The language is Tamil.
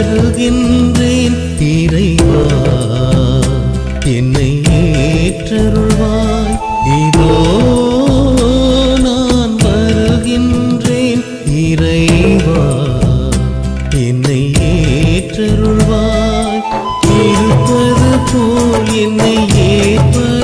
வருகின்றேன் இறைவா. என்னை ஏற்றருள்வாய். இதோ நான் வருகின்றேன் இறைவா. என்னை ஏற்றருள்வாய். இருப்பது போல் என்னை ஏற்ப